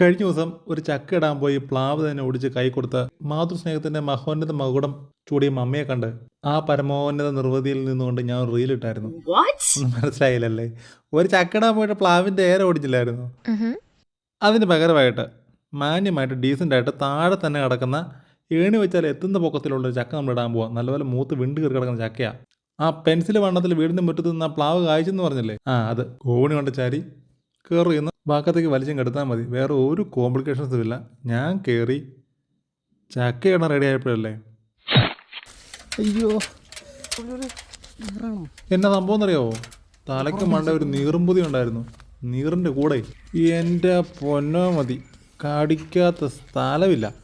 കഴിഞ്ഞ ദിവസം ഒരു ചക്ക ഇടാൻ പോയി പ്ലാവ് തന്നെ ഓടിച്ച് കൈ കൊടുത്ത മാതൃസ്നേഹത്തിന്റെ മഹോന്നത മകുടം ചൂടിയ മമ്മയെ കണ്ട് ആ പരമോന്നത നിർവൃതിയിൽ നിന്നുകൊണ്ട് ഞാൻ റീൽ ഇട്ടായിരുന്നു. മനസ്സിലായില്ലല്ലേ? ഒരു ചക്ക ഇടാൻ പോയിട്ട് പ്ലാവിന്റെ ഏറെ ഓടിച്ചില്ലായിരുന്നു. അതിന് പകരമായിട്ട് മാന്യമായിട്ട് ഡീസന്റ് ആയിട്ട് താഴെ തന്നെ കിടക്കുന്ന ഏണി വെച്ചാൽ എത്തുന്ന പൊക്കത്തിലുള്ള ഒരു ചക്ക നമ്മൾ ഇടാൻ പോവാം. നല്ലപോലെ മൂത്ത് വിണ്ട് കയറി കിടക്കുന്ന ചക്കയാ. ആ പെൻസിൽ വണ്ണത്തിൽ വീടിന്റെ മുറ്റത്ത് നിന്ന് ആ പ്ലാവ് കായ്ച്ചെന്ന് പറഞ്ഞില്ലേ? ആ അത്. കോണി കൊണ്ട് ചാരി കയറി ഭാഗത്തേക്ക് വലിച്ചും കെടുത്താൽ മതി. വേറെ ഒരു കോംപ്ലിക്കേഷൻസും ഇല്ല. ഞാൻ കയറി ചക്ക ഇടാൻ റെഡി ആയപ്പോഴല്ലേ? അയ്യോ. എന്നാ സംഭവം എന്നറിയാവോ തലയ്ക്ക് മണ്ട ഒരു നീറുംപുതി ഉണ്ടായിരുന്നു. നീറിന്റെ കൂടെ. എന്റെ പൊന്നോ മതി. കടിക്കാത്ത സ്ഥലമില്ല.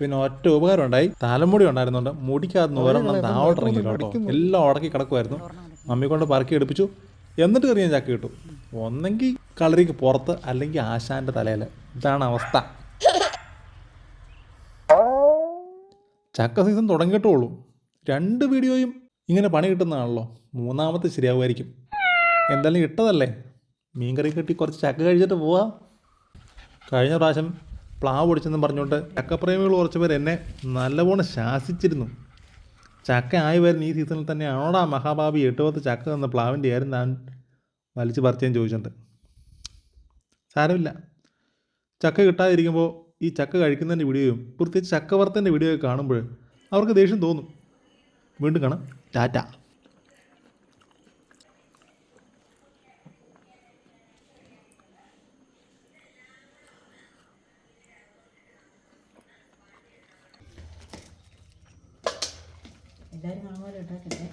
പിന്നെ ഒറ്റ ഉപകാരം ഉണ്ടായി. തലമുടി ഉണ്ടായിരുന്നുണ്ട് മുടിക്കകത്ത് ഒരെണ്ണം താവട്ടിറങ്ങി കേട്ടോ. എല്ലാം ഉടക്കി കിടക്കുമായിരുന്നു മമ്മി കൊണ്ട് പറക്കി എടുപ്പിച്ചു. എന്നിട്ട് കയറി ഞാൻ ചക്ക കിട്ടു ഒന്നെങ്കിൽ കളറിക്ക് പുറത്ത് അല്ലെങ്കിൽ ആശാന്റെ തലയിൽ ഇതാണ് അവസ്ഥ. ചക്ക സീസൺ തുടങ്ങിയിട്ടുള്ളൂ രണ്ട് വീഡിയോയും ഇങ്ങനെ പണി കിട്ടുന്നതാണല്ലോ. മൂന്നാമത്തെ ശരിയാവുമായിരിക്കും. എന്തായാലും ഇട്ടതല്ലേ? മീൻകറി കെട്ടി കുറച്ച് ചക്ക കഴിച്ചിട്ട് പോവാ. കഴിഞ്ഞ പ്രാവശ്യം പ്ലാവ് പൊടിച്ചെന്ന് പറഞ്ഞുകൊണ്ട് ചക്കപ്രേമികൾ കുറച്ച് പേർ എന്നെ നല്ലപോലെ ശാസിച്ചിരുന്നു. ചക്ക ആയി വരുന്ന ഈ സീസണിൽ തന്നെ തന്നെയാണോടാ മഹാഭാവി എട്ടുപത്ത് ചക്ക തന്ന പ്ലാവിന്റെ ആയിരുന്നു വലിച്ചു പറിച്ചെന്ന് ചോദിച്ചിട്ടുണ്ട്. സാരമില്ല. ചക്ക കിട്ടാതിരിക്കുമ്പോൾ ഈ ചക്ക കഴിക്കുന്നതിന്റെ വീഡിയോയും പ്രത്യേകിച്ച് ചക്ക വറുത്തതിന്റെ വീഡിയോ ഒക്കെ കാണുമ്പോൾ അവർക്ക് ദേഷ്യം തോന്നും. വീണ്ടും കാണാം. ടാറ്റ. എല്ലാവരും കാണുമ്പോൾ ഇട്ടാക്കട്ടെ